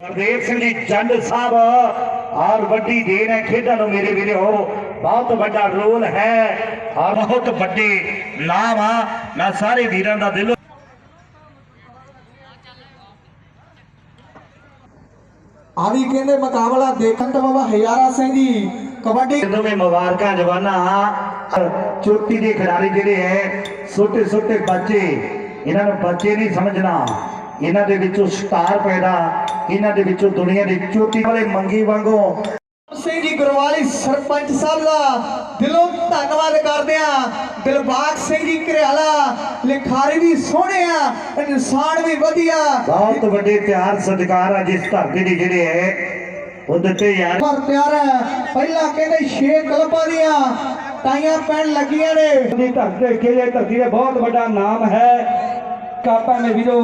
ਗੁਰਦੇਵ ਸਿੰਘ ਜੀ ਜੰਡ ਸਾਹਿਬ ਔਰ ਵੱਡੀ ਦੇਣ ਹੈ ਖੇਡਾਂ ਨੂੰ ਮੇਰੇ ਵੀਰੋ ਬਹੁਤ ਵੱਡਾ ਰੋਲ ਹੈ। ਔਰ ਬਹੁਤ ਵੱਡੇ ਨਾਮ ਆ। ਮੈਂ ਸਾਰੇ ਵੀਰਾਂ ਦਾ ਦਿਲੋਂ ਆ ਵੀ ਕਹਿੰਦੇ ਮੁਕਾਬਲਾ ਦੇਖਣ ਤੋਂ ਬਾਬਾ ਹਜ਼ਾਰਾ ਸਿੰਘ ਜੀ ਕਬੱਡੀ ਜਦੋਂ ਵੀ ਮੁਬਾਰਕਾਂ ਜਵਾਨਾ ਚੋਟੀ ਦੇ ਖਿਡਾਰੀ ਜਿਹੜੇ ਹੈ ਛੋਟੇ ਛੋਟੇ ਬੱਚੇ ਇਹਨਾਂ ਨੂੰ ਬੱਚੇ ਨਹੀਂ ਸਮਝਣਾ। ਇਹਨਾਂ ਦੇ ਵਿੱਚੋਂ ਸਟਾਰ ਪੈਦਾ ਇਹਨਾਂ ਦੇ ਵਿੱਚੋਂ ਦੁਨੀਆ ਦੀ ਚੋਟੀ ਵਾਲੇ ਮੰਗੀ ਵਾਂਗੂ। ਸਿੰਘ ਜੀ ਗੁਰਵਾਲੀ ਸਰਪੰਚ ਸਾਹਿਬ ਦਾ ਦਿਲੋਂ ਧੰਨਵਾਦ ਕਰਦੇ ਆ ਦਿਲਬਾਗ ਸਿੰਘ ਜੀ ਘਰਿਆਲਾ ਲਿਖਾਰੀ ਵੀ ਸੋਹਣੇ ਆ ਇਨਸਾਨ ਵੀ ਵਧੀਆ। ਬਹੁਤ ਵੱਡੇ ਪਿਆਰ ਸਤਿਕਾਰ ਆ ਜਿਸ ਧਰਤੀ ਦੇ ਜਿਹੜੇ ਹੈ ਉਹਦੇ ਤੇ ਯਾਰ ਪਰ ਪਿਆਰ ਹੈ। ਪਹਿਲਾਂ ਕਹਿੰਦੇ ਛੇ ਕਲਪਾਂ ਦੀਆਂ ਟਾਈਆਂ ਪੈਣ ਲੱਗੀਆਂ ਨੇ। ਦੀ ਧਰਤੀ ਤੇ ਕਿਲੇ ਧਰਤੀ ਦੇ ਬਹੁਤ ਵੱਡਾ ਨਾਮ ਹੈ। ਕਾਪਾ ਮੇ ਵੀਰੋ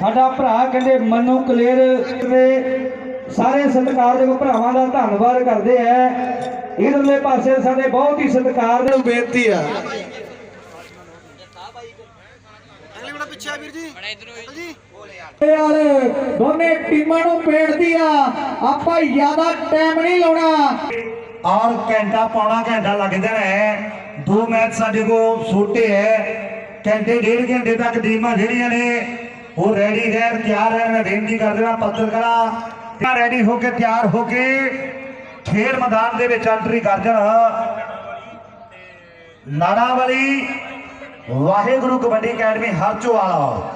ਸਾਡਾ ਭਰਾ ਕਹਿੰਦੇ ਮਨੂ ਕਲੇਰ ਦੇ ਸਾਰੇ ਸਤਿਕਾਰ ਦੇ ਭਰਾਵਾਂ ਦਾ ਧੰਨਵਾਦ ਕਰਦੇ ਐ ਇਧਰਲੇ ਪਾਸੇ ਸਾਡੇ ਬਹੁਤ ਹੀ ਸਤਿਕਾਰ ਦੇ ਬੇਨਤੀ ਆ। ਯਾਰ ਦੋਨੇ ਟੀਮਾਂ ਨੂੰ ਪੇੜਦੀ ਆ। ਆਪਾਂ ਜ਼ਿਆਦਾ ਟਾਈਮ ਨਹੀਂ ਲਾਉਣਾ। ਔਰ ਘੰਟਾ ਪੌਣਾ ਘੰਟਾ ਲੱਗਦਾ ਹੈ। ਦੋ ਮੈਚ ਸਾਡੇ ਕੋਲ ਛੋਟੇ ਹੈ। ਘੰਟੇ ਡੇਢ ਘੰਟੇ ਤੱਕ ਟੀਮਾਂ ਜਿਹੜੀਆਂ ਨੇ ਉਹ ਰੈਡੀ ਰਹਿਣ ਤਿਆਰ ਰਹਿਣ ਮੈਂ ਬੇਨਤੀ ਕਰ ਦੇਣਾ ਪੱਤਰਕਾਰਾਂ, ਤੇ ਰੈਡੀ ਹੋ ਕੇ, ਤਿਆਰ ਹੋ ਕੇ ਖੇਡ ਮੈਦਾਨ ਦੇ ਵਿੱਚ ਐਂਟਰੀ ਕਰ ਜਾਣ। ਨਾੜਾ ਵਾਹਿਗੁਰੂ ਕਬੱਡੀ ਅਕੈਡਮੀ ਹਰਚੋਵਾਲਾ।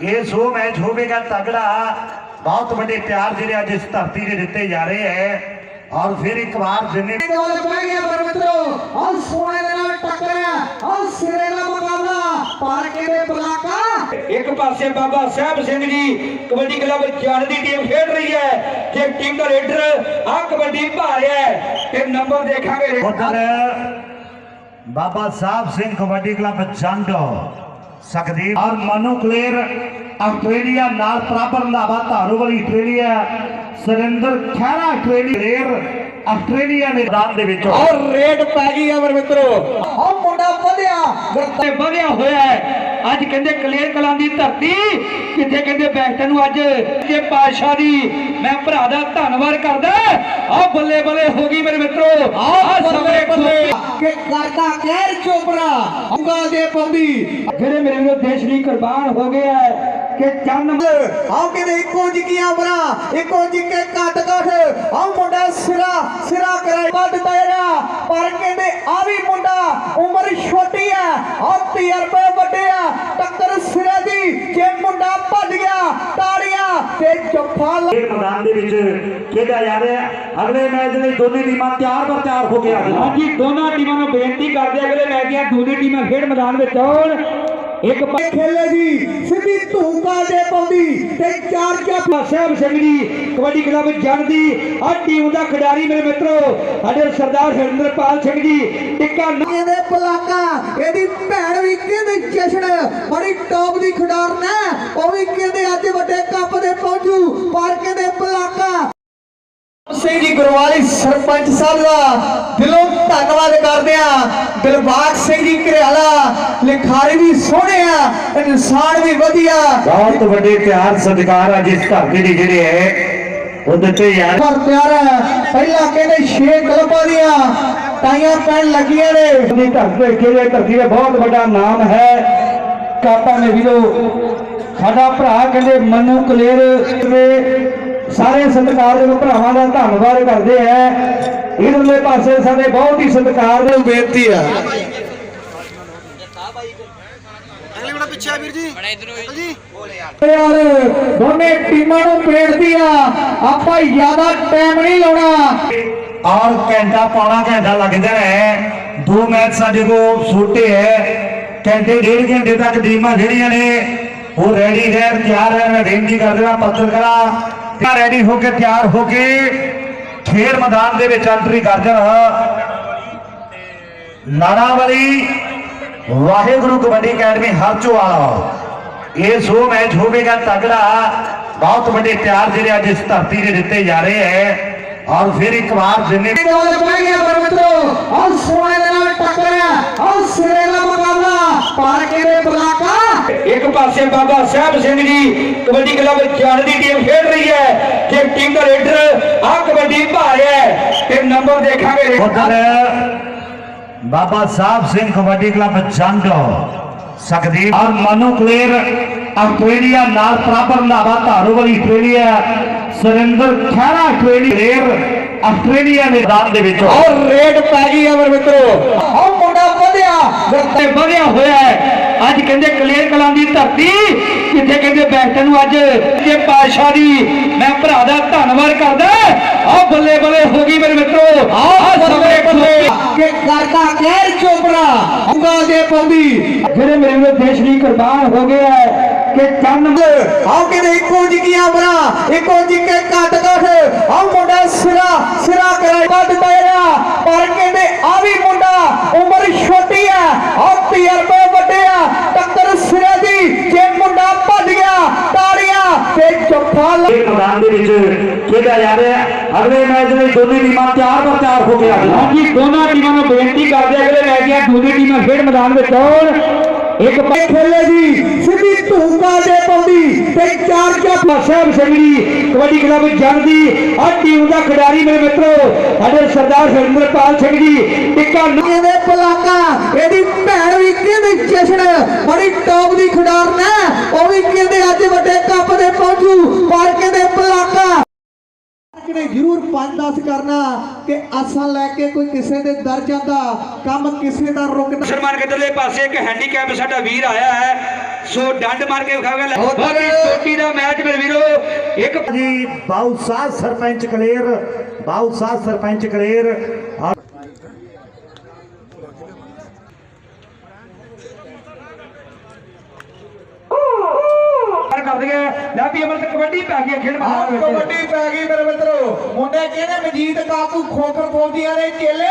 ਇਹ ਸੋ ਮੈਚ ਹੋਵੇਗਾ ਤਗੜਾ। ਬਹੁਤ ਵੱਡੇ ਪਿਆਰ ਜਿਹੜੇ ਅੱਜ ਇਸ ਧਰਤੀ ਦੇ ਦਿੱਤੇ ਜਾ ਰਹੇ ਹੈ। ਔਰ ਫਿਰ ਇੱਕ ਵਾਰ ਜਿੰਨੇ ਦੇ ਵੱਲ ਪੈ ਗਿਆ ਪਰ ਮਿੱਤਰੋ। ਆਹ ਸੋਨੇ ਦੇ ਨਾਲ ਟੱਕਰਿਆ। ਆਹ ਸਿਰੇ ਦਾ ਮੁਕਾਬਲਾ ਪਰ ਕਹਿੰਦੇ ਬਲਾਕਾ ਇੱਕ ਪਾਸੇ ਬਾਬਾ ਸਾਹਿਬ ਸਿੰਘ ਜੀ ਕਬੱਡੀ ਕਲੱਬ ਜੜ ਦੀ ਟੀਮ ਖੇਡ ਰਹੀ ਹੈ ਜੇ ਟੀਮ ਦਾ ਲੀਡਰ ਆ ਕਬੱਡੀ ਭਾ ਰਿਹਾ ਹੈ ਤੇ ਨੰਬਰ ਦੇਖਾਂਗੇ। ਉਧਰ ਬਾਬਾ ਸਾਹਿਬ ਸਿੰਘ ਕਬੱਡੀ ਕਲੱਬ ਜੰਡ ਸਕਦੀਪ ਔਰ ਮਨੂ ਕਲੇਰ ਆਸਟ੍ਰੇਲੀਆ ਨਾਲ ਪ੍ਰਾਪਰ ਰੰਧਾਵਾ ਧਾਰੂ ਵਾਲੀ Australia Surinder Khaira Australia Australia ਦੇ ਮੈਦਾਨ ਦੇ ਵਿੱਚ। ਔਰ ਰੇਡ ਪੈ ਗਈ ਆ ਮੇਰੇ ਮਿੱਤਰੋ। ਆਹ ਮੁੰਡਾ ਵਧਿਆ। ਤੇ ਵਧਿਆ ਹੋਇਆ ਹੈ। ਅੱਜ ਕਹਿੰਦੇ ਕਲੇਰ ਕਲਾਂ ਦੀ ਧਰਤੀ। ਕਿੱਥੇ ਕਹਿੰਦੇ ਬੈਸਟਨ ਨੂੰ ਅੱਜ? ਜੇ ਪਾਤਸ਼ਾਹ ਦੀ ਮੈਂ ਭਰਾ ਦਾ ਧੰਨਵਾਦ ਕਰਦਾ। ਆ ਬੱਲੇ ਬੱਲੇ ਹੋ ਗਈ ਮੇਰੇ ਮਿੱਤਰੋ। ਆ ਬੱਲੇ ਬੱਲੇ ਕਿ ਕਰਦਾ ਕਹਿਰ ਚੋਪੜਾ। ਉਂਗਲ ਦੇ ਪਾਉਂਦੀ ਜਿਹੜੇ ਮੇਰੇ ਵੀਰੋ ਦੇਸ਼ ਲਈ ਕੁਰਬਾਨ ਹੋ ਗਏ ਹੈ ਕਿ ਚੰਨ ਆਹ ਕਹਿੰਦੇ ਇੱਕੋ ਜਿਹੀਆਂ ਬਰਾ ਇੱਕੋ ਜਿੱਕੇ ਕੱਟ ਕੱਟ ਆਹ ਮੁੰਡਾ ਸਿਰਾ ਸਿਰਾ ਕਰਾਈ ਕੱਢ ਤੇਰਾ ਪਰ ਕਹਿੰਦੇ ਆ ਵੀ ਮੁੰਡਾ ਉਮਰ ਛੋਟੀ ਆ ਆਹ ਤਜਰਬੇ ਵੱਡੇ ਆ। ਟੱਕਰ ਸਿਰੇ ਦੀ ਜੇ ਮੁੰਡਾ ਭੱਜ ਗਿਆ ਤਾੜੀਆਂ ਤੇ ਜੱਫਾ ਲਾ- ਮੈਦਾਨ ਦੇ ਵਿੱਚ ਖੇਡਿਆ ਜਾ ਰਿਹਾ ਅਗਲੇ ਮੈਚ ਲਈ ਦੋਨੇ ਟੀਮਾਂ ਤਿਆਰ ਬਰ ਤਿਆਰ ਹੋ ਕੇ ਆ ਗਈਆਂ। ਹਾਂਜੀ ਦੋਨਾਂ ਟੀਮਾਂ ਨੂੰ ਬੇਨਤੀ ਕਰਦੇ ਆ ਅਗਲੇ ਮੈਚ ਦੀਆਂ ਦੋਨੇ ਟੀਮਾਂ ਖੇਡ ਮੈਦਾਨ ਵਿੱਚ ਆਉਣ। ਇੱਕ ਇਹ ਖੇਲੇ ਦੀ ਸਿੱਧੀ ਧੂਕਾ ਦੇ ਪਾਉਂਦੀ ਤੇ ਚਾਰ ਬਾਬਾ ਸਾਹਿਬ ਸਿੰਘ ਜੀ ਕਬੱਡੀ ਕਲੱਬ ਜਨ ਦੀ ਆ ਟੀਮ ਦਾ ਖਿਡਾਰੀ ਮੇਰੇ ਮਿੱਤਰੋ ਸਾਡੇ ਸਰਦਾਰ ਹਰਿੰਦਰਪਾਲ ਸਿੰਘ ਜੀ ਟਿੱਕਾ ਨਾ- ਇਹਦੇ ਪਲਾਕਾ ਇਹਦੀ ਭੈਣ ਵੀ ਕਹਿੰਦੇ ਜਸ਼ਨ ਬੜੀ ਟੌਪ ਦੀ ਖਿਡਾਰਨ ਹੈ ਉਹ ਵੀ ਕਹਿੰਦੇ ਅੱਜ ਵੱਡੇ ਕੱਪ ਦੇ ਪਹੁੰਚੂ ਪਰ ਕਹਿੰਦੇ ਪਲਾਕਾ। ਸਿੰਘ ਜੀ ਗੁਰਵਾਲੀ ਸਰਪੰਚ ਸਾਹਿਬ ਦਾ ਦਿਲੋਂ ਧੰਨਵਾਦ ਕਰਦੇ ਆ ਦਿਲਬਾਗ ਸਿੰਘ ਜੀ ਘਰਿਆਲਾ ਲਿਖਾਰੀ ਵੀ ਸੋਹਣੇ ਆ ਇਨਸਾਨ ਵੀ ਵਧੀਆ। ਬਹੁਤ ਵੱਡੇ ਪਿਆਰ ਸਤਿਕਾਰ ਆ ਜਿਸ ਧਰਤੀ ਦੇ ਜਿਹੜੇ ਹੈ ਉਹਦੇ ਤੇ ਯਾਰ। ਪਰ ਪਿਆਰ ਹੈ। ਪਹਿਲਾਂ ਕਹਿੰਦੇ ਛੇ ਕਲਪਾਂ ਦੀਆਂ ਟਾਈਆਂ ਪੈਣ ਲੱਗੀਆਂ ਨੇ। ਦੀ ਧਰਤੀ ਤੇ ਕਿਲੇ ਧਰਤੀ ਦੇ ਬਹੁਤ ਵੱਡਾ ਨਾਮ ਹੈ। ਕਾਪਾ ਮੇ ਵੀਰੋ ਸਾਡਾ ਭਰਾ ਕਹਿੰਦੇ ਮਨੂ ਕਲੇਰ ਦੇ ਸਾਰੇ ਸਤਿਕਾਰ ਦੇ ਭਰਾਵਾਂ ਦਾ ਧੰਨਵਾਦ ਕਰਦੇ ਐ ਇਧਰਲੇ ਪਾਸੇ ਸਾਡੇ ਬਹੁਤ ਹੀ ਸਤਿਕਾਰ ਦੇ ਬੇਨਤੀ ਆ। ਯਾਰ ਦੋਨੇ ਟੀਮਾਂ ਨੂੰ ਪੇੜਦੀ ਆ। ਆਪਾਂ ਜ਼ਿਆਦਾ ਟਾਈਮ ਨਹੀਂ ਲਾਉਣਾ। ਔਰ ਘੰਟਾ ਪੌਣਾ ਘੰਟਾ ਲੱਗਦਾ ਹੈ। ਦੋ ਮੈਚ ਸਾਡੇ ਕੋਲ ਛੋਟੇ ਹੈ। ਘੰਟੇ ਡੇਢ ਘੰਟੇ ਤੱਕ ਟੀਮਾਂ ਜਿਹੜੀਆਂ ਨੇ ਉਹ ਰੈਡੀ ਰਹਿਣ ਤਿਆਰ ਰਹਿਣ ਮੈਂ ਬੇਨਤੀ ਕਰ ਦੇਣਾ ਪੱਤਰਕਾਰਾਂ ਰੈਡੀ ਹੋ ਕੇ ਤਿਆਰ ਹੋ ਕੇ ਖੇਡ ਮੈਦਾਨ ਦੇ ਵਿੱਚ ਐਂਟਰੀ ਕਰ ਜਾਣ। ਨਾੜਾ ਵਾਲੀ ਵਾਹਿਗੁਰੂ ਕਬੱਡੀ ਅਕੈਡਮੀ ਹਰਚੋਵਾਲਾ ਇਹ ਸੋ ਮੈਚ ਹੋਵੇਗਾ ਤਗੜਾ ਬਹੁਤ ਵੱਡੇ ਪਿਆਰ ਜਿਹੜੇ ਅੱਜ ਇਸ ਧਰਤੀ ਦੇ ਦਿੱਤੇ ਜਾ ਰਹੇ ਹੈ। ਔਰ ਫਿਰ ਇੱਕ ਵਾਰ ਜਿੰਨੇ ਗੋਲ ਪੈ ਗਿਆ ਪਰ ਮਿੱਤਰੋ ਔਰ ਸੋਨੇ ਦੇ ਨਾਲ ਟੱਕਰਿਆ ਔਰ ਸਿਰੇ ਦਾ ਮੁਕਾਬਲਾ ਪਾਰ ਕੇ ਦੇ ਬਲਾਕਾ ਇੱਕ ਪਾਸੇ ਬਾਬਾ ਸਾਹਿਬ ਸਿੰਘ ਜੀ ਕਬੱਡੀ ਕਲੱਬ ਜੱਟ ਦੀ ਟੀਮ ਖੇਡ ਰਹੀ ਹੈ ਜੇ ਟੀਮ ਦਾ ਲੀਡਰ ਆ ਕਬੱਡੀ ਭਾ ਰਿਹਾ ਹੈ ਤੇ ਨੰਬਰ ਦੇਖਾਂਗੇ। ਉਧਰ ਬਾਬਾ ਸਾਹਿਬ ਸਿੰਘ ਕਬੱਡੀ ਕਲੱਬ ਜੰਡ ਸਕਦੀਪ ਔਰ ਮਨੂ ਕਲੇਰ ਆਸਟ੍ਰੇਲੀਆ ਨਾਲ ਪ੍ਰਾਪਰ ਨਾਵਾ ਧਾਰੂ ਵਾਲੀ Australia Surinder Khaira Australia Australia ਦੇ ਮੈਦਾਨ ਦੇ ਵਿੱਚ। ਔਰ ਰੇਡ ਪੈ ਗਈ ਅਮਰ ਮਿੱਤਰੋ ਔਰ ਮੁੰਡਾ ਵਧਿਆ। ਤੇ ਵਧਿਆ ਹੋਇਆ ਹੈ। ਅੱਜ ਕਹਿੰਦੇ ਕਲੀਅਰ ਕਲਾਂ ਦੀ ਧਰਤੀ ਕਿੱਥੇ ਕਹਿੰਦੇ ਬੈਸਟ ਨੂੰ ਅੱਜ ਜੇ ਪਾਸ਼ਾ ਦੀ। ਮੈਂ ਭਰਾ ਦਾ ਧੰਨਵਾਦ ਕਰਦਾ। ਆ ਬੱਲੇ ਬੱਲੇ ਹੋ ਗਈ ਮੇਰੇ ਮਿੱਤਰੋ। ਆ ਸਾਹਮਣੇ ਖਲੋਏ ਕਿ ਕਰਦਾ ਕਹਿਰ ਚੋਪੜਾ ਉਂਗਲ ਦੇ ਪਾਉਂਦੀ। ਜਿਹੜੇ ਮੇਰੇ ਵੀਰੋ ਦੇਸ਼ ਲਈ ਕੁਰਬਾਨ ਹੋ ਗਏ ਹੈ ਕਿ ਚੰਨ ਆਓ ਕਿਤੇ ਇੱਕੋ ਜਿਹੀਆਂ ਬਰਾ ਇੱਕੋ ਜਿੱਕੇ ਕੱਟ ਕੱਟ ਆਓ ਮੁੰਡਾ ਸਿਰਾ ਸਿਰਾ ਕਰਾਈ ਵੱਧ ਤੇਰਾ ਪਰ ਕਹਿੰਦੇ ਆ ਵੀ ਮੁੰਡਾ ਉਮਰ ਛੋਟੀ ਆ। ਆਓ ਤਜਰਬੇ ਵੱਡੇ ਆ ਟੱਕਰ ਸਿਰਾ ਦੀ ਜੇ ਮੁੰਡਾ ਭੱਜ ਗਿਆ ਤਾੜੀਆਂ ਤੇ ਜੱਫਾ ਲਾ- ਇਹ ਮੈਦਾਨ ਦੇ ਵਿੱਚ ਖੇਡਿਆ ਜਾ ਰਿਹਾ ਅਗਲੇ ਮੈਚ ਲਈ ਦੋਨੇ ਟੀਮਾਂ ਤਿਆਰ ਬਰ ਤਿਆਰ ਹੋ ਕੇ ਆ ਗਈਆਂ। ਹਾਂਜੀ ਦੋਨਾਂ ਟੀਮਾਂ ਨੂੰ ਬੇਨਤੀ ਕਰਦੇ ਅਗਲੇ ਮੈਚ ਦੀਆਂ ਦੋਨੇ ਟੀਮਾਂ ਖੇਡ ਮੈਦਾਨ ਵਿੱਚ ਆਉਣ। ਇੱਕ ਇਹ ਖੇਲੇ ਦੀ ਸਿੱਧੀ ਧੂੰਗਾ ਦੇ ਪਾਉਂਦੀ ਤੇ ਚਾਰ ਚਾਰ ਸਾਹਿਬ ਸਿੰਘ ਕਬੱਡੀ ਕਲੱਬ ਜੰਗ ਆ ਟੀਮ ਦਾ ਖਿਡਾਰੀ ਮੇਰੇ ਮਿੱਤਰੋ, ਸਾਡੇ ਸਰਦਾਰ ਸੁਰਿੰਦਰਪਾਲ ਸਿੰਘ ਜੀ, ਟਿੱਕਾ ਨੂੰ ਕਹਿੰਦੇ ਪਲਾਕਾ, ਇਹਦੀ ਭੈਣ ਵੀ ਕਹਿੰਦੇ ਜਸ਼ਨ? ਬੜੀ ਟੌਪ ਦੀ ਖਿਡਾਰਨ ਹੈ। ਉਹ ਵੀ ਕਹਿੰਦੇ ਅੱਜ ਵੱਡੇ ਕੱਪ ਦੇ ਪਹੁੰਚੂ, ਪਰ ਕਹਿੰਦੇ ਪਲਾਕਾ ਕਿਨੇ ਜ਼ਰੂਰ 5-10 ਕਰਨਾ ਕਿ ਆਸਾਂ ਲੈ ਕੇ ਕੋਈ ਕਿਸੇ ਦੇ ਦਰ ਜਾਂਦਾ ਕੰਮ ਕਿਸੇ ਦਾ ਰੁਕਦਾ ਸਨਮਾਨ ਕਿਧਰਲੇ ਪਾਸੇ ਇੱਕ ਹੈਂਡੀਕੈਪ ਸਾਡਾ ਵੀਰ ਆਇਆ ਹੈ ਸੋ ਡੰਡ ਮਾਰ ਕੇ ਵਿਖਾਵੇਗਾ ਲੈ। ਬਾਕੀ ਚੋਟੀ ਦਾ ਮੈਚ ਮੇਰੇ ਵੀਰੋ ਇੱਕ ਜੀ ਬਾਉ ਸਾਹਿਬ ਸਰਪੰਚ ਕਲੇਰ ਬਾਉ ਸਾਹਿਬ ਸਰਪੰਚ ਕਲੇਰ ਕਰ ਦਈਏ ਲੈ ਵੀ ਅਮਰ ਤੇ ਕਬੱਡੀ ਪੈ ਗਈ ਖੇਡ ਮੈਦਾਨ ਵਿੱਚ। ਕਬੱਡੀ ਪੈ ਗਈ ਮੇਰੇ ਮਿੱਤਰੋ। ਮੁੰਡੇ ਕਹਿੰਦੇ ਮਜੀਦ ਕਾਕੂ ਖੋਖਰ ਬੋਲਦੀਆਂ ਨੇ ਚੇਲੇ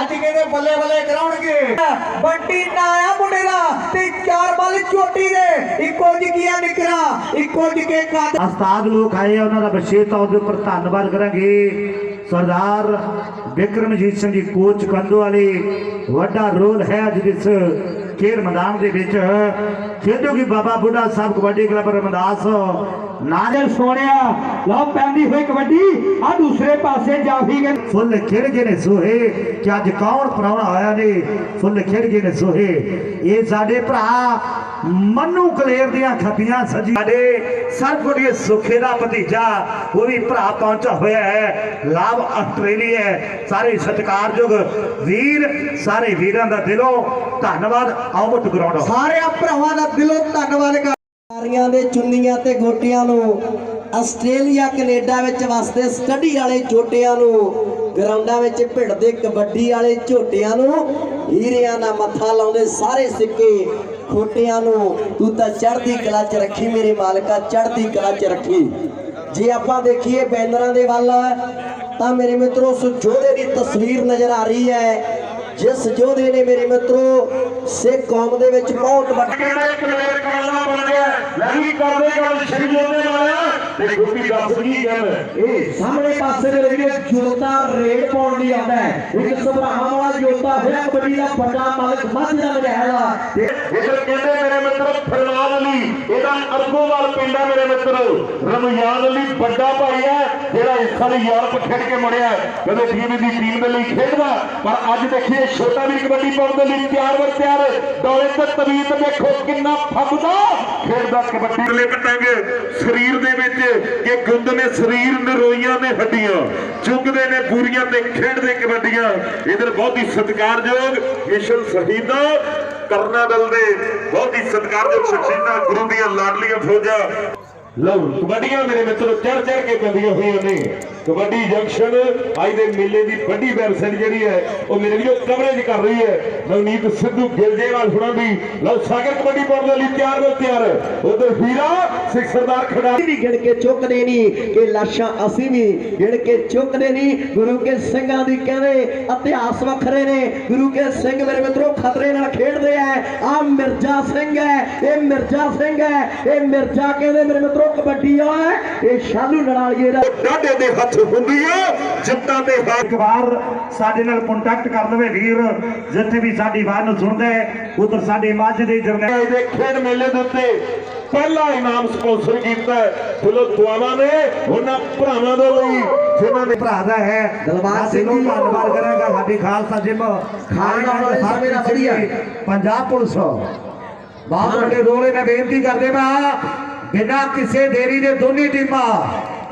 ਅੱਜ ਕਹਿੰਦੇ ਬੱਲੇ ਬੱਲੇ ਕਰਾਉਣਗੇ। ਬੰਟੀ ਨਾ ਆ ਮੁੰਡੇ ਦਾ ਤੇ ਚਾਰ ਬਲ ਚੋਟੀ ਦੇ। ਇੱਕੋ ਜਿਹੀਆਂ ਨਿਕਰਾ ਇੱਕੋ ਜਿਹੇ ਕੱਦ। ਉਸਤਾਦ ਲੋਕ ਆਏ ਆ, ਉਹਨਾਂ ਦਾ ਵਿਸ਼ੇਸ਼ ਤੌਰ ਦੇ ਉੱਪਰ ਧੰਨਵਾਦ ਕਰਾਂਗੇ। ਸਰਦਾਰ ਵਿਕਰਮਜੀਤ ਸਿੰਘ ਜੀ ਕੋਚ ਕੰਦੋ ਵਾਲੇ ਵੱਡਾ ਰੋਲ ਹੈ ਅੱਜ ਇਸ ਖੇਡ ਮੈਦਾਨ ਦੇ ਵਿੱਚ ਖੇਡੋਗੀ ਬਾਬਾ ਬੁੱਢਾ ਸਾਹਿਬ ਕਬੱਡੀ ਕਲੱਬ ਰਮਦਾਸ। ਨਾਜ਼ਰ ਸੋਹਣਿਆ ਲਓ ਪੈਂਦੀ ਹੋਈ ਕਬੱਡੀ ਆ ਦੂਸਰੇ ਪਾਸੇ ਜਾਫੀ ਗਏ। ਫੁੱਲ ਖਿੜ ਗਏ ਨੇ ਸੋਹੇ ਕਿ ਅੱਜ ਕੌਣ ਪ੍ਰਾਹੁਣਾ ਆਇਆ ਨੇ ਫੁੱਲ ਖਿੜ ਗਏ ਨੇ ਸੋਹੇ। ਇਹ ਸਾਡੇ ਭਰਾ ਮੰਨੂ ਕਲੇਰ ਦੀਆਂ ਖੱਪੀਆਂ ਸਜੀ। ਸਾਡੇ ਸਰਫੁੱਟੀਏ ਸੁਖੇ ਦਾ ਭਤੀਜਾ, ਉਹ ਵੀ ਭਰਾ ਪਹੁੰਚਾ ਹੋਇਆ ਹੈ। ਲਾਭ ਆਸਟ੍ਰੇਲੀਆ ਸਾਰੇ ਸਤਿਕਾਰਯੋਗ ਵੀਰ, ਸਾਰੇ ਵੀਰਾਂ ਦਾ ਦਿਲੋਂ ਧੰਨਵਾਦ। ਆਓ ਗਰਾਉਂਡ ਸਾਰਿਆਂ ਭਰਾਵਾਂ ਦਾ ਦਿਲੋਂ ਧੰਨਵਾਦ ਸਾਰੀਆਂ ਦੇ ਚੁੰਨੀਆਂ ਤੇ ਗੋਟੀਆਂ ਨੂੰ ਆਸਟ੍ਰੇਲੀਆ, ਕੈਨੇਡਾ ਵਿੱਚ ਵਸਦੇ ਸਟੱਡੀ ਵਾਲੇ ਝੋਟਿਆਂ ਨੂੰ, ਗਰਾਊਂਡਾਂ ਵਿੱਚ ਭਿੜਦੇ ਕਬੱਡੀ ਵਾਲੇ ਝੋਟਿਆਂ ਨੂੰ, ਹੀਰਿਆਂ ਦਾ ਮੱਥਾ ਲਾਉਂਦੇ ਸਾਰੇ ਸਿੱਕੇ ਖੋਟਿਆਂ ਨੂੰ ਤੂੰ ਤਾਂ ਚੜ੍ਹਦੀ ਕਲਾ 'ਚ ਰੱਖੀ ਮੇਰੇ ਮਾਲਕਾ, ਚੜ੍ਹਦੀ ਕਲਾ 'ਚ ਰੱਖੀ। ਜੇ ਆਪਾਂ ਦੇਖੀਏ ਬੈਨਰਾਂ ਦੇ ਵੱਲ, ਤਾਂ ਮੇਰੇ ਮਿੱਤਰੋ, ਉਸ ਦੀ ਤਸਵੀਰ ਨਜ਼ਰ ਆ ਰਹੀ ਹੈ। ਜਿਸ ਯੋਧੇ ਨੇ ਮੇਰੇ ਮਿੱਤਰੋ, ਸਿੱਖ ਕੌਮ ਦੇ ਵਿੱਚ ਬਹੁਤ ਵੱਡਾ ਨਹੀਂ ਕਰਦੇ ਗੱਲ ਸ਼੍ਰੀ ਜੋਦੇ ਵਾਲਿਆ ਤੇ ਗੁੱਪੀ ਦੱਸ ਕੀ ਗੱਲ ਇਹ ਸਾਹਮਣੇ ਪਾਸੇ ਦੇ ਜਿਹੜੇ ਜੋਤਾ ਰੇਡ ਪਾਉਣ ਲਈ ਆਉਂਦਾ ਹੈ। ਇੱਕ ਸੁਭਾਵਾਂ ਵਾਲਾ ਜੋਤਾ ਹੋਇਆ ਕਬੱਡੀ ਦਾ ਵੱਡਾ ਮਾਲਕ ਮੱਝ ਦਾ ਮਜਹਿਲਾ ਤੇ ਇਧਰ ਕਹਿੰਦੇ ਮੇਰੇ ਮਿੱਤਰ ਫਰਮਾਨ ਅਲੀ ਇਹਦਾ ਅਰਗੋਵਾਲ ਪਿੰਡ ਹੈ ਮੇਰੇ ਮਿੱਤਰੋ। ਰਮਜ਼ਾਨ ਅਲੀ ਵੱਡਾ ਭਾਈ ਹੈ ਜਿਹੜਾ ਇਸ ਸਾਲ ਯੂਰਪ ਖੇਡ ਕੇ ਮੁੜਿਆ ਕਦੇ ਟੀਮ ਦੀ ਟੀਮ ਦੇ ਲਈ ਖੇਡਦਾ ਪਰ ਅੱਜ ਦੇਖੀਏ ਛੋਟਾ ਵੀ ਕਬੱਡੀ ਪਾਉਣ ਦੇ ਲਈ ਤਿਆਰ ਵਰ ਤਿਆਰ। ਦੌਲੇ ਤੇ ਤਵੀਤ ਦੇਖੋ ਕਿੰਨਾ ਫੱਬਦਾ। ਖੇਡਦਾ ਕਬੱਡੀ। ਲੈ ਪਤੰਗ ਸਰੀਰ ਦੇ ਵਿੱਚ ਕਿ ਗੁੰਦ ਨੇ ਸਰੀਰ ਨਰੋਈਆਂ ਨੇ ਹੱਡੀਆਂ, ਚੁੰਗਦੇ ਨੇ ਬੂਰੀਆਂ ਤੇ ਖੇਡਦੇ ਕਬੱਡੀਆਂ। ਇਧਰ ਬਹੁਤ ਹੀ ਸਤਿਕਾਰਯੋਗ ਮਿਸ਼ਨ ਸ਼ਹੀਦਾਂ ਕਰਨਾ ਦਲ ਦੇ ਬਹੁਤ ਹੀ ਸਤਿਕਾਰਯੋਗ ਸ਼ਹੀਦਾਂ ਗੁਰੂ ਦੀਆਂ ਲਾਡਲੀਆਂ ਫੌਜਾਂ। ਲਓ, ਕਬੱਡੀਆਂ ਮੇਰੇ ਮਿੱਤਰੋ ਚੜ ਚੜ ਕੇ ਪੈਂਦੀਆਂ ਹੋਈਆਂ ਨੇ। ਕਬੱਡੀ ਜੰਕਸ਼ਨ। ਅੱਜ ਦੇ ਮੇਲੇ ਦੀ ਵੱਡੀ ਵੈਬਸਾਈਟ ਜਿਹੜੀ ਹੈ, ਉਹ ਮੇਰੇ ਲਈ ਕਵਰੇਜ ਕਰ ਰਹੀ ਹੈ। ਨਵਨੀਤ ਸਿੱਧੂ ਗਿਲਜੇ ਨਾਲ ਸੁਣਾ ਲਓ ਸਾਗਰ ਕਬੱਡੀ ਪਾਉਣ ਦੇ ਲਈ ਤਿਆਰ ਹੋ ਤਿਆਰ। ਉਧਰ ਹੀਰਾ ਸਿੱਖ ਸਰਦਾਰ ਖਿਡਾਰੀ ਵੀ ਗਿਣ ਕੇ ਚੁੱਕਦੇ ਨਹੀਂ ਕਿ ਲਾਸ਼ਾਂ ਅਸੀਂ ਵੀ ਗਿਣ ਕੇ ਚੁੱਕਦੇ ਨਹੀਂ ਗੁਰੂ ਕੇ ਸਿੰਘਾਂ ਦੀ ਕਹਿੰਦੇ ਇਤਿਹਾਸ ਵੱਖਰੇ ਨੇ। ਗੁਰੂ ਕੇ ਸਿੰਘ ਮੇਰੇ ਮਿੱਤਰੋ ਖਤਰੇ ਨਾਲ ਖੇਡਦੇ ਆ। ਆ ਮਿਰਜ਼ਾ ਸਿੰਘ ਹੈ, ਇਹ ਮਿਰਜ਼ਾ ਸਿੰਘ ਹੈ, ਇਹ ਮਿਰਜ਼ਾ ਕਹਿੰਦੇ ਮੇਰੇ ਮਿੱਤਰੋ ਕਬੱਡੀ ਵਾਲਾ ਇਹ ਸ਼ਾਲੂ ਨੜਾਲੀਏ ਦਾ ਡਾਡੇ ਦੇ ਹੱਥ ਹੁੰਦੀ ਆ ਜਿੱਤਾਂ ਤੇ ਹਾਰ ਇੱਕ ਵਾਰ ਸਾਡੇ ਨਾਲ ਕੰਟੈਕਟ ਕਰ ਲਵੇ ਵੀਰ ਜਿੱਥੇ ਵੀ ਸਾਡੀ ਆਵਾਜ਼ ਨੂੰ ਸੁਣਦਾ ਹੈ ਉਧਰ ਸਾਡੇ ਮੱਝ ਦੇ ਜਰਨੈਲ ਦੇ ਖੇਡ ਮੇਲੇ ਦੇ ਉੱਤੇ ਪਹਿਲਾ ਇਨਾਮ ਸਪਾਂਸਰ ਕੀਤਾ ਫੁੱਲ ਦੁਆਵਾਂ ਨੇ ਉਹਨਾਂ ਭਰਾਵਾਂ ਦੇ ਲਈ ਜਿਨ੍ਹਾਂ ਨੇ ਭਰਾ ਦਾ ਹੈ। ਦਿਲਬਾਗ ਸਿੰਘ ਜੀ। ਧੰਨਵਾਦ ਕਰਾਂਗਾ ਸਾਡੀ ਖਾਲਸਾ ਜਿਮ ਖਾਲਸਾ ਸਮੇਂ ਦਾ ਵਧੀਆ। ਪੰਜਾਬ ਪੁਲਿਸ। ਬਹੁਤ ਵੱਡੇ ਰੋਲੇ ਮੈਂ ਬੇਨਤੀ ਕਰਦੇ ਮੈਂ ਬਿਨਾਂ ਕਿਸੇ ਦੇਰੀ ਦੇ ਦੋਨੇ ਟੀਮਾਂ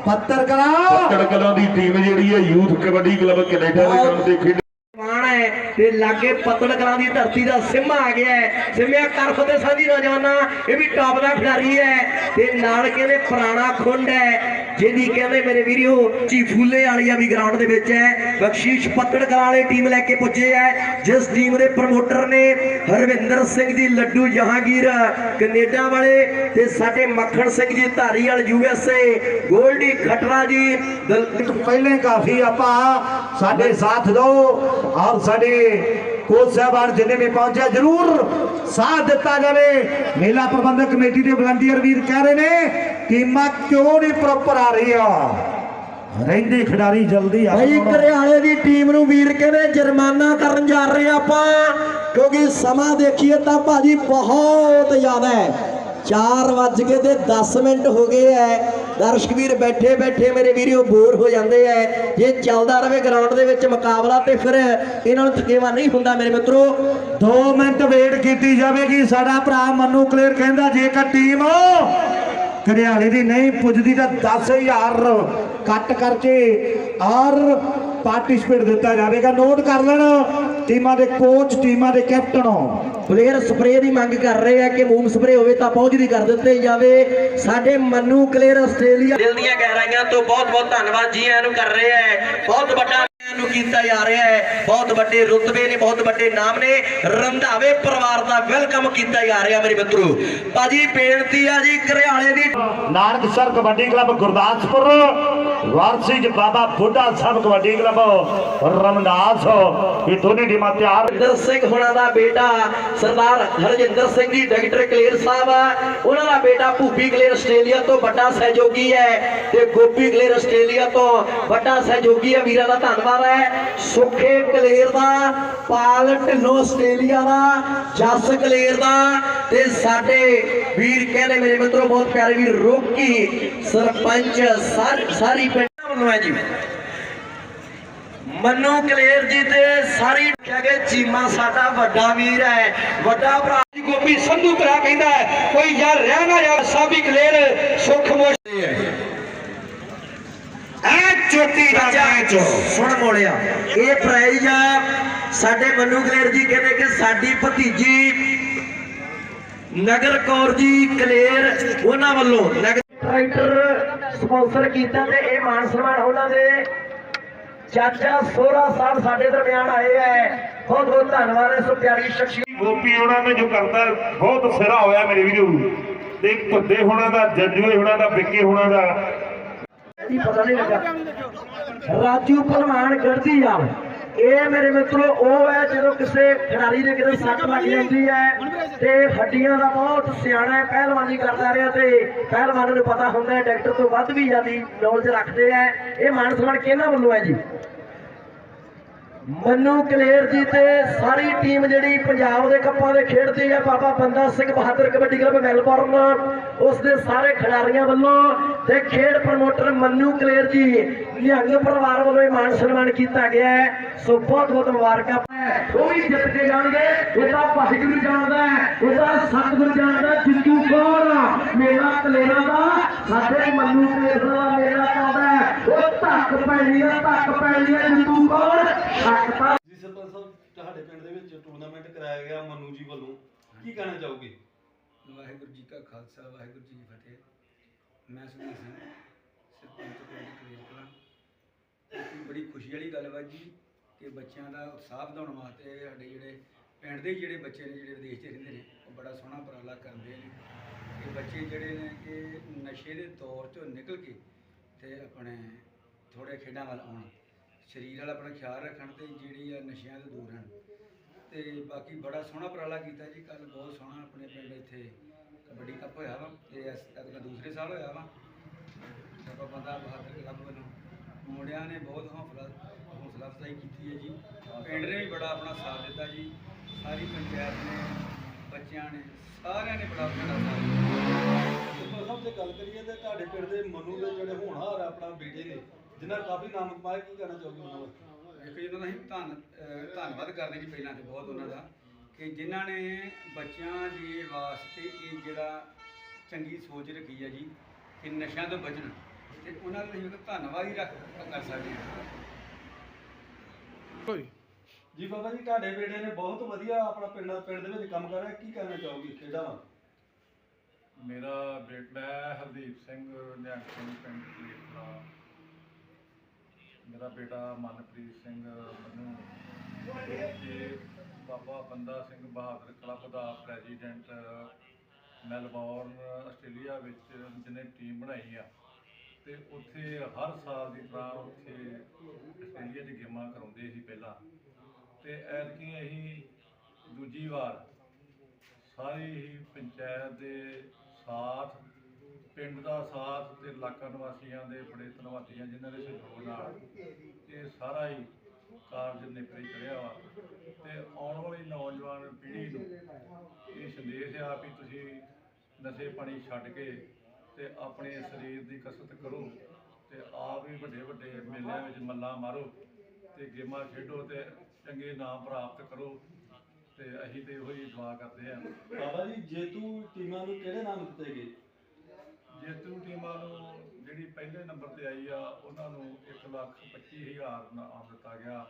ਪੱਤਰਕਾਰਾਂ। ਕੜਕਲਾਂ ਦੀ ਟੀਮ ਜਿਹੜੀ ਹੈ ਯੂਥ ਕਬੱਡੀ ਕਲੱਬ ਕੈਨੇਡਾ ਦੇ ਨਾਮ ਤੇ ਖੇਡ ਮਾਣ ਹੈ ਤੇ ਲਾਗੇ ਪਤਲ ਕਲਾਂ ਦੀ ਧਰਤੀ ਦਾ ਸਿੰਮਾ ਆ ਗਿਆ ਹੈ। ਸਿੰਮਿਆ ਕਰ ਫਤਿਹ ਸਾਂਝੀ ਨੌਜਵਾਨਾਂ ਇਹ ਵੀ ਟੌਪ ਦਾ ਖਿਡਾਰੀ ਹੈ ਤੇ ਨਾਲ ਕਹਿੰਦੇ ਪੁਰਾਣਾ ਖੁੰਡ ਹੈ? ਜਿਹਦੀ ਕਹਿੰਦੇ ਮੇਰੇ ਵੀਰੋ ਚੀਫੂਲੇ ਵਾਲੀਆ ਵੀ ਗਰਾਊਂਡ ਦੇ ਵਿੱਚ ਹੈ ਬਖਸ਼ੀਸ਼ ਪੱਤੜ ਕਲਾਂ ਟੀਮ ਲੈ ਕੇ ਪੁੱਜੇ ਹੈ ਜਿਸ ਟੀਮ ਦੇ ਪ੍ਰਮੋਟਰ ਨੇ ਹਰਵਿੰਦਰ ਸਿੰਘ ਜੀ ਲੱਡੂ ਜਹਾਂਗੀਰ, ਕੈਨੇਡਾ ਵਾਲੇ ਤੇ ਸਾਡੇ ਮੱਖਣ ਸਿੰਘ ਜੀ ਧਾਰੀਵਾਲ ਯੂਐਸਏ ਗੋਲਡੀ ਖਟਰਾ ਜੀ। ਪਹਿਲੇ ਕਾਫੀ ਆਪਾਂ ਸਾਡੇ ਸਾਥ ਦੋ ਔਰ ਸਾਡੇ ਕੋਚ ਸਾਹਿਬਾਨ ਜਿੰਨੇ ਵੀ ਪਹੁੰਚਿਆ, ਜਰੂਰ ਸਾਥ ਦਿੱਤਾ ਜਾਵੇ। ਮੇਲਾ ਪ੍ਰਬੰਧਕ ਕਮੇਟੀ ਦੇ ਵਲੰਟੀਅਰ ਵੀਰ ਕਹਿ ਰਹੇ ਨੇ ਟੀਮਾਂ ਕਿਉਂ ਨਹੀਂ ਪ੍ਰੋਪਰ ਆ ਰਹੀਆਂ? ਰਹਿੰਦੇ ਖਿਡਾਰੀ ਜਲਦੀ ਆ ਭਾਈ ਘਰਿਆਲੇ ਦੀ ਟੀਮ ਨੂੰ ਵੀਰ ਕਹਿੰਦੇ ਜੁਰਮਾਨਾ ਕਰਨ ਜਾ ਰਹੇ ਆਪਾਂ। ਕਿਉਂਕਿ ਸਮਾਂ ਦੇਖੀਏ ਤਾਂ ਭਾਜੀ ਬਹੁਤ ਜ਼ਿਆਦਾ ਹੈ। 4 ਵੱਜ ਕੇ ਤੇ 10 ਮਿੰਟ ਹੋ ਗਏ ਐ ਦਰਸ਼ਕ ਵੀਰ ਬੈਠੇ ਬੈਠੇ ਮੇਰੇ ਵੀਰੋ ਬੋਰ ਹੋ ਜਾਂਦੇ ਐ ਜੇ ਚੱਲਦਾ ਰਵੇ ਗਰਾਊਂਡ ਦੇ ਵਿੱਚ ਮੁਕਾਬਲਾ ਤੇ ਫਿਰ ਇਹਨਾਂ ਨੂੰ ਥਕੇਵਾ ਨਹੀਂ ਹੁੰਦਾ ਮੇਰੇ ਮਿੱਤਰੋ। 2 ਮਿੰਟ ਵੇਟ ਕੀਤੀ ਜਾਵੇਗੀ। ਸਾਡਾ ਭਰਾ ਮੰਨੂ ਕਲੀਅਰ ਕਹਿੰਦਾ ਜੇਕਰ ਟੀਮ ਘਰਿਆਲੇ ਦੀ ਨਹੀਂ ਪੁੱਜਦੀ ਤਾਂ 10000 ਕੱਟ ਕਰਕੇ ਔਰ ਪਾਰਟਿਸਿਪੇਟ ਦਿੱਤਾ ਜਾਵੇਗਾ। ਨੋਟ ਕਰ ਲੈਣ ਟੀਮਾਂ ਦੇ ਕੋਚ ਟੀਮਾਂ ਦੇ ਕੈਪਟਨ ਪਲੇਅਰ ਸਪਰੇਅ ਦੀ ਮੰਗ ਕਰ ਰਹੇ ਆ ਕਿ ਮੂਮ ਸਪਰੇਅ ਹੋਵੇ ਤਾਂ ਪਹੁੰਚਦੀ ਕਰ ਦਿੱਤੇ ਜਾਵੇ। ਸਾਡੇ ਮੰਨੂ ਕਲੇਅਰ ਆਸਟ੍ਰੇਲੀਆ। ਦਿਲ ਦੀਆਂ ਗਹਿਰਾਈਆਂ ਤੋਂ ਬਹੁਤ ਬਹੁਤ ਧੰਨਵਾਦ ਜੀ ਆਇਆਂ ਨੂੰ ਕਰ ਰਹੇ ਆ। ਬਹੁਤ ਵੱਡਾ ਨੂੰ ਕੀਤਾ ਜਾ ਰਿਹਾ ਹੈ। ਬਹੁਤ ਵੱਡੇ ਰੁਤਬੇ ਨੇ, ਬਹੁਤ ਵੱਡੇ ਨਾਮ ਨੇ। ਰੰਧਾਵੇ ਪਰਿਵਾਰ ਦਾ ਵੈਲਕਮ ਕੀਤਾ ਜਾ ਰਿਹਾ ਮੇਰੇ ਮਿੱਤਰੋ। ਭਾਜੀ, ਬੇਨਤੀ ਆ ਜੀ, ਘਰਿਆਲੇ ਦੀ ਨਾਨਕ ਸਰ ਕਬੱਡੀ ਕਲੱਬ ਗੁਰਦਾਸਪੁਰ ਵਾਰਸਿਕ ਬਾਬਾ ਬੁੱਢਾ ਸਾਹਿਬ ਕਬੱਡੀ ਕਲੱਬ ਰਮਦਾਸ ਇਹ ਦੋਨੇ ਟੀਮਾਂ ਤਿਆਰ ਹਰਜਿੰਦਰ ਸਿੰਘ ਹੁਣਾਂ ਦਾ ਬੇਟਾ ਸਰਦਾਰ ਹਰਜਿੰਦਰ ਸਿੰਘ ਜੀ, ਡਾਕਟਰ ਕਲੇਰ ਸਾਹਿਬ ਉਹਨਾਂ ਦਾ ਬੇਟਾ ਭੂਪੀ ਕਲੇਰ ਆਸਟ੍ਰੇਲੀਆ ਤੋਂ ਵੱਡਾ ਸਹਿਯੋਗੀ ਹੈ ਤੇ ਗੋਪੀ ਕਲੇਰ ਆਸਟ੍ਰੇਲੀਆ ਤੋਂ ਵੱਡਾ ਸਹਿਯੋਗੀ ਹੈ। ਵੀਰਾਂ ਦਾ ਧੰਨਵਾਦ ਹੈ। ਸੁਖੇ ਕਲੇਰ ਦਾ ਪਾਲ ਢਿੱਲੋਂ ਆਸਟ੍ਰੇਲੀਆ ਦਾ, ਜਸ ਕਲੇਰ ਦਾ ਤੇ ਸਾਡੇ ਵੀਰ ਕਹਿੰਦੇ ਮੇਰੇ ਮਿੱਤਰੋ ਬਹੁਤ ਪਿਆਰੇ ਵੀਰ ਰੋਕੀ ਸਰਪੰਚ ਸਾਰੀ ਪਿੰਡਾਂ ਵੱਲੋਂ ਹੈ ਜੀ। ਮੰਨੂ ਕਲੇਰ ਜੀ ਤੇ ਸਾਰੀ ਕਿਹਾ ਚੀਮਾ ਸਾਡਾ ਵੱਡਾ ਵੀਰ ਹੈ ਵੱਡਾ ਭਰਾ ਜੀ ਗੋਪੀ ਸੰਧੂ ਭਰਾ ਕਹਿੰਦਾ ਹੈ, ਕੋਈ ਯਾਰ ਰਹਿ ਨਾ ਜਾ ਸਾਬੀ ਕਲੇਰ ਸੁੱਖ ਮੋਸ਼ਦੇ ਹੈ ਐ ਚੋਟੀ ਦਾ ਮੈਚ ਸੁਣ ਮੋੜਿਆ। ਇਹ ਪ੍ਰਾਈਜ਼ ਆ ਸਾਡੇ ਮੰਨੂ ਕਲੇਰ ਜੀ ਕਹਿੰਦੇ ਕਿ ਸਾਡੀ ਭਤੀਜੀ ਨਗਰ ਕੌਰ ਜੀ ਕਲੇਰ ਉਹਨਾਂ ਵੱਲੋਂ ਨਗਰ ਟਰੈਕਟਰ ਸਪਾਂਸਰ ਕੀਤਾ ਤੇ ਇਹ ਮਾਨ ਸਨਮਾਨ ਉਹਨਾਂ ਦੇ। ਚਾਚਾ ਸੋਹਰਾ ਸਾਹਿਬ ਸਾਡੇ ਦਰਮਿਆਨ ਆਏ ਹੈ ਬਹੁਤ ਬਹੁਤ ਧੰਨਵਾਦ ਹੈ ਸੋ ਪਿਆਰੀ ਸ਼ਖਸੀਅਤ ਗੋਪੀ ਉਹਨਾਂ ਨੇ ਜੋ ਕਰਤਾ ਬਹੁਤ ਸਿਰਾ ਹੋਇਆ ਮੇਰੇ ਵੀਰੋ ਤੇ ਭੱਦੇ ਹੋਣਾ ਦਾ ਜੱਜੂਏ ਹੋਣਾ ਦਾ ਵਿੱਕੇ ਹੋਣਾ ਦਾ। ਪਤਾ ਨਹੀਂ ਲੱਗਾ। ਰਾਜੂ ਭਲਵਾਨ ਗੜਦੀ ਆ। ਇਹ ਮੇਰੇ ਮਿੱਤਰੋ ਉਹ ਹੈ ਜਦੋਂ ਕਿਸੇ ਖਿਡਾਰੀ ਦੇ ਕਿਤੇ ਸੱਟ ਲੱਗ ਜਾਂਦੀ ਹੈ ਤੇ ਹੱਡੀਆਂ ਦਾ ਬਹੁਤ ਸਿਆਣਾ ਪਹਿਲਵਾਨੀ ਕਰਦਾ ਰਿਹਾ ਤੇ ਪਹਿਲਵਾਨ ਨੂੰ ਪਤਾ ਹੁੰਦਾ ਹੈ ਡਾਕਟਰ ਤੋਂ ਵੱਧ ਵੀ ਜਿਆਦੀ ਨੌਲੇਜ ਰੱਖਦੇ ਆ ਇਹ ਮਾਨ ਸਨਮਾਨ ਕਿਹਨਾਂ ਵੱਲੋਂ ਹੈ ਜੀ? ਮੰਨੂ ਕਲੇਰ ਜੀ ਤੇ ਸਾਰੀ ਟੀਮ ਜਿਹੜੀ ਪੰਜਾਬ ਦੇ ਕੱਪਾਂ ਦੇ ਖੇਡਦੀ ਹੈ ਬਾਬਾ ਬੰਦਾ ਸਿੰਘ ਬਹਾਦਰ ਕਬੱਡੀ ਕਲੱਬ ਮੈਲਬੌਰਨ ਉਸ ਦੇ ਸਾਰੇ ਖਿਡਾਰੀਆਂ ਵੱਲੋਂ ਤੇ ਖੇਡ ਪ੍ਰਮੋਟਰ ਮੰਨੂ ਕਲੇਰ ਜੀ, ਨਿਹੰਗ ਪਰਿਵਾਰ ਵੱਲੋਂ ਇਹ ਮਾਨ ਸਨਮਾਨ ਕੀਤਾ ਗਿਆ ਹੈ। ਸੋ ਬਹੁਤ ਬਹੁਤ ਮੁਬਾਰਕਾਂ। ਉਹ ਵੀ ਜਿੱਤ ਕੇ ਜਾਣਗੇ, ਇਹ ਵਾਹਿਗੁਰੂ ਜਾਣਦਾ ਹੈ, ਇਹ ਸਤਿਗੁਰੂ ਜਾਣਦਾ ਜਿੱਤੂ ਕੌਣ ਮੇਰਾ ਕਲੇਰਾਂ ਦਾ ਸਾਡੇ ਮੰਨੂ ਦਾ ਮੇਰਾ ਪਾਉਂਦਾ ਉਹ ਧੱਕ ਪੈਣੀ ਆ ਧੱਕ ਪੈਣੀ ਆ ਜਿੱਤੂ ਕੌਣ? ਧੱਕ ਤਾਂ ਜੀ ਸਰਪੰਚ ਸਾਹਿਬ ਤੁਹਾਡੇ ਪਿੰਡ ਦੇ ਵਿੱਚ ਟੂਰਨਾਮੈਂਟ ਕਰਾਇਆ ਗਿਆ ਮਨੂ ਜੀ ਵੱਲੋਂ। ਕੀ ਕਹਿਣਾ ਚਾਹੋਗੇ? ਵਾਹਿਗੁਰੂ ਜੀ ਕਾ ਖਾਲਸਾ ਵਾਹਿਗੁਰੂ ਜੀ ਕੀ ਫਤਿਹ। ਮੈਂ ਸੁਨੀਲ ਸਿੰਘ ਸਰਪੰਚ ਪਿੰਡ ਬੜੀ ਖੁਸ਼ੀ ਵਾਲੀ ਗੱਲ ਵਾ ਜੀ ਕਿ ਬੱਚਿਆਂ ਦਾ ਉਤਸ਼ਾਹ ਵਧਾਉਣ ਵਾਸਤੇ ਸਾਡੇ ਜਿਹੜੇ ਪਿੰਡ ਦੇ ਜਿਹੜੇ ਬੱਚੇ ਨੇ ਜਿਹੜੇ ਵਿਦੇਸ਼ 'ਚ ਰਹਿੰਦੇ ਨੇ ਉਹ ਬੜਾ ਸੋਹਣਾ ਉਪਰਾਲਾ ਕਰਦੇ ਨੇ। ਬੱਚੇ ਜਿਹੜੇ ਨੇ ਕਿ ਨਸ਼ੇ ਦੇ ਦੌਰ 'ਚੋਂ ਨਿਕਲ ਕੇ ਤੇ ਆਪਣੇ ਥੋੜੇ ਖੇਡਾਂ ਵੱਲ ਆਉਣ। ਸਰੀਰ ਵਾਲਾ ਆਪਣਾ ਖਿਆਲ ਰੱਖਣ ਤੇ ਜਿਹੜੀ ਆ ਨਸ਼ਿਆਂ ਤੋਂ ਦੂਰ ਰਹਿਣ ਤੇ ਬਾਕੀ ਬੜਾ ਸੋਹਣਾ ਉਪਰਾਲਾ ਕੀਤਾ ਜੀ। ਕੱਲ ਬਹੁਤ ਸੋਹਣਾ ਆਪਣੇ ਪਿੰਡ ਇੱਥੇ ਕਬੱਡੀ ਕੱਪ ਹੋਇਆ ਵਾ। ਤੇ ਇਸ ਅਗਲਾ ਦੂਸਰੇ ਸਾਲ ਹੋਇਆ ਵਾ। ਬਾਬਾ ਬੰਦਾ ਬਹਾਦਰ ਕਲੱਬ ਵੱਲੋਂ ਮੁੰਡਿਆਂ ਨੇ ਬਹੁਤ ਹੌਸਲਾ ਹੌਸਲਾ ਅਫਜ਼ਾਈ ਕੀਤੀ ਹੈ ਜੀ। ਪਿੰਡ ਨੇ ਵੀ ਬੜਾ ਆਪਣਾ ਸਾਥ ਦਿੱਤਾ ਜੀ। ਸਾਰੀ ਪੰਚਾਇਤ ਨੇ ਬੱਚਿਆਂ ਨੇ ਸਾਰਿਆਂ ਨੇ ਬੜਾ ਆਪਣਾ ਸਾਥ ਦੇਖੋ ਸਭ ਤੇ ਗੱਲ ਕਰੀਏ ਤੇ ਤੁਹਾਡੇ ਪਿੰਡ ਦੇ ਮਨੂ ਦੇ ਜਿਹੜੇ ਹੋਣਹਾਰ ਆਪਣਾ ਬੇਟੇ ਨੇ ਜਿਨ੍ਹਾਂ ਕਾਫੀ ਨਾਮ ਕਮਾਇਆ ਕੀ ਕਹਿਣਾ ਚਾਹੋਗੇ ਉਹਨਾਂ ਬਾਰੇ? ਦੇਖੋ ਜੀ ਉਹਨਾਂ ਦਾ ਅਸੀਂ ਧੰਨ ਅਹ ਧੰਨਵਾਦ ਕਰਦੇ ਜੀ ਪਹਿਲਾਂ ਤੇ ਬਹੁਤ ਉਹਨਾਂ ਦਾ ਕਿ ਜਿਨ੍ਹਾਂ ਨੇ ਬੱਚਿਆਂ ਦੇ ਵਾਸਤੇ ਇਹ ਜਿਹੜਾ ਚੰਗੀ ਸੋਚ ਰੱਖੀ ਹੈ ਜੀ ਕਿ ਨਸ਼ਿਆਂ ਤੋਂ ਬਚਣ। ਤੇ ਉਹਨਾਂ ਦਾ ਅਸੀਂ ਧੰਨਵਾਦ ਹੀ ਰੱਖ ਕਰ ਸਕਦੇ ਹਾਂ। ਜੀ ਬਾਬਾ ਜੀ, ਤੁਹਾਡੇ ਬੇਟੇ ਨੇ ਬਹੁਤ ਵਧੀਆ ਆਪਣਾ ਪਿੰਡ ਪਿੰਡ ਦੇ ਵਿੱਚ ਕੰਮ ਕਰ ਰਿਹਾ ਕੀ ਕਹਿਣਾ ਚਾਹੋਗੇ ਖੇਡਾਂ ਵੱਲ ਮੇਰਾ ਬੇਟ ਮੈਂ ਹਰਦੀਪ ਸਿੰਘ ਨਿਹੰਗ ਸਿੰਘ ਪਿੰਡ ਕਲੀਰਪੁਰਾ ਮੇਰਾ ਬੇਟਾ ਮਨਪ੍ਰੀਤ ਸਿੰਘ ਮਨੂ। ਤੇ ਬਾਬਾ ਬੰਦਾ ਸਿੰਘ ਬਹਾਦਰ ਕਲੱਬ ਦਾ ਪ੍ਰੈਜ਼ੀਡੈਂਟ ਮੈਲਬੌਰਨ, ਆਸਟ੍ਰੇਲੀਆ ਵਿੱਚ ਜਿਹਨੇ ਟੀਮ ਬਣਾਈ ਆ। ਤੇ ਉੱਥੇ ਹਰ ਸਾਲ ਦੀ ਤਰ੍ਹਾਂ ਉੱਥੇ ਆਸਟ੍ਰੇਲੀਆ ਦੀ ਗੇਮਾਂ ਕਰਾਉਂਦੇ ਸੀ ਪਹਿਲਾਂ। ਤੇ ਐਤਕੀ ਅਸੀਂ ਦੂਜੀ ਵਾਰ ਸਾਰੀ ਹੀ ਪੰਚਾਇਤ ਦੇ ਸਾਥ, ਪਿੰਡ ਦਾ ਸਾਥ ਤੇ ਇਲਾਕਾ ਨਿਵਾਸੀਆਂ ਦੇ ਬੜੇ ਧੰਨਵਾਦੀ ਹਾਂ ਜਿਨ੍ਹਾਂ ਦੇ ਸਹਿਯੋਗ ਨਾਲ ਇਹ ਸਾਰਾ ਹੀ ਕਾਰਜ ਨਿਪਰੇ ਚੜਿਆ ਵਾ। ਤੇ ਆਉਣ ਵਾਲੀ ਨੌਜਵਾਨ ਪੀੜ੍ਹੀ ਨੂੰ ਇਹ ਸੰਦੇਸ਼ ਆ ਵੀ ਤੁਸੀਂ ਨਸ਼ੇ ਪਾਣੀ ਛੱਡ ਕੇ ਤੇ ਆਪਣੇ ਸਰੀਰ ਦੀ ਕਸਰਤ ਕਰੋ ਤੇ ਆਪ ਵੀ ਵੱਡੇ ਵੱਡੇ ਮੇਲਿਆਂ ਵਿੱਚ ਮੱਲਾਂ ਮਾਰੋ ਤੇ ਗੇਮਾਂ ਖੇਡੋ ਤੇ ਚੰਗੇ ਨਾਮ ਪ੍ਰਾਪਤ ਕਰੋ ਤੇ ਅਸੀਂ ਤੇ ਇਹੋ ਹੀ ਦੁਆ ਕਰਦੇ ਹਾਂ। ਬਾਬਾ ਜੀ ਜੇਤੂ ਟੀਮਾਂ ਨੂੰ ਕਿਹੜੇ ਨਾਮ ਦਿੱਤੇ ਗਏ? ਜੇਤੂ ਟੀਮਾਂ ਨੂੰ ਜਿਹੜੀ ਪਹਿਲੇ ਨੰਬਰ ਤੇ ਆਈ ਆ ਉਹਨਾਂ ਨੂੰ 1 ਲੱਖ 25 ਹਜ਼ਾਰ ਨਾਮ ਦਿੱਤਾ ਗਿਆ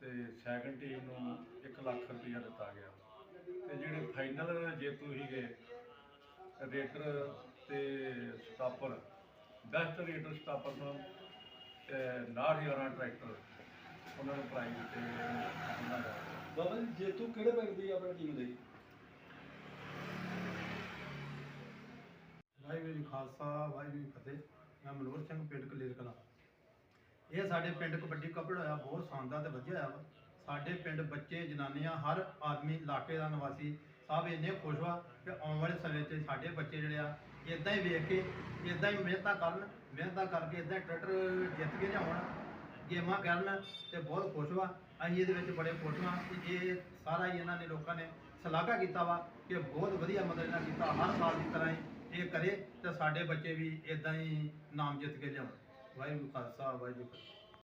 ਤੇ ਸੈਕੰਡ ਟੀਮ ਨੂੰ 1 ਲੱਖ ਰੁਪਇਆ ਦਿੱਤਾ ਗਿਆ। ਤੇ ਜਿਹੜੇ ਫਾਈਨਲ ਜੇਤੂ ਸੀਗੇ ਰੇਡਰ ਤੇ ਸਟਾਪਰ ਬੈਸਟ ਰੇਡਰ ਸਟਾਪਰ ਨੂੰ 60000 ਟਰੈਕਟਰ। ਉਹਨਾਂ ਨੂੰ ਪ੍ਰਾਈਜ਼ ਤੇ ਉਹਨਾਂ ਦਾ। ਬਾਬਾ ਜੀ ਜੇਤੂ ਕਿਹੜੇ ਪਿੰਡ ਦੀ ਆਪਣੀ ਟੀਮ ਦੇ ਵਾਹਿਗੁਰੂ ਜੀ ਖਾਲਸਾ, ਵਾਹਿਗੁਰੂ ਜੀ ਫਤਿਹ। ਮੈਂ ਮਨੋਹਰ ਸਿੰਘ, ਪਿੰਡ ਕਲੇਰ ਕਲਾਂ। ਇਹ ਸਾਡੇ ਪਿੰਡ ਕਬੱਡੀ ਕੱਪ ਹੋਇਆ, ਬਹੁਤ ਸ਼ਾਨਦਾਰ ਤੇ ਵਧੀਆ ਹੋਇਆ ਵਾ। ਸਾਡੇ ਪਿੰਡ ਬੱਚੇ, ਜਨਾਨੀਆਂ, ਹਰ ਆਦਮੀ ਇਲਾਕੇ ਦਾ ਨਿਵਾਸੀ ਸਭ ਇੰਨੇ ਖੁਸ਼ ਵਾ ਕਿ ਆਉਣ ਵਾਲੇ ਸਮੇਂ 'ਚ ਸਾਡੇ ਬੱਚੇ ਜਿਹੜੇ ਆ ਇਦਾਂ ਹੀ ਵੇਖ ਕੇ ਇਦਾਂ ਹੀ ਮਿਹਨਤਾਂ ਕਰਨ, ਮਿਹਨਤਾਂ ਕਰਕੇ ਇਦਾਂ ਟਰੈਕਟਰ ਜਿੱਤ ਕੇ ਲਿਆਉਣ। ਗੇਮਾਂ ਕਰਨ ਤੇ ਬਹੁਤ ਖੁਸ਼ ਵਾ। ਅਸੀਂ ਇਹਦੇ ਵਿੱਚ ਬੜੇ ਖੁਸ਼ ਹਾਂ ਕਿ ਇਹ ਸਾਰਾ ਹੀ ਇਹਨਾਂ ਨੇ ਲੋਕਾਂ ਨੇ ਸ਼ਲਾਘਾ ਕੀਤਾ ਵਾ ਕਿ ਬਹੁਤ ਵਧੀਆ ਮਦਦ ਇਹਨਾਂ ਕੀਤਾ। ਹਰ ਸਾਲ ਦੀ ਤਰ੍ਹਾਂ ਹੀ ਇਹ ਕਰੇ ਤੇ ਸਾਡੇ ਬੱਚੇ ਵੀ ਇਦਾਂ ਹੀ ਨਾਮ ਜਿੱਤ ਕੇ ਲਿਆਉਣ। ਵਾਹਿਗੁਰੂ ਖਾਲਸਾ, ਵਾਹਿਗੁਰੂ ਜੀ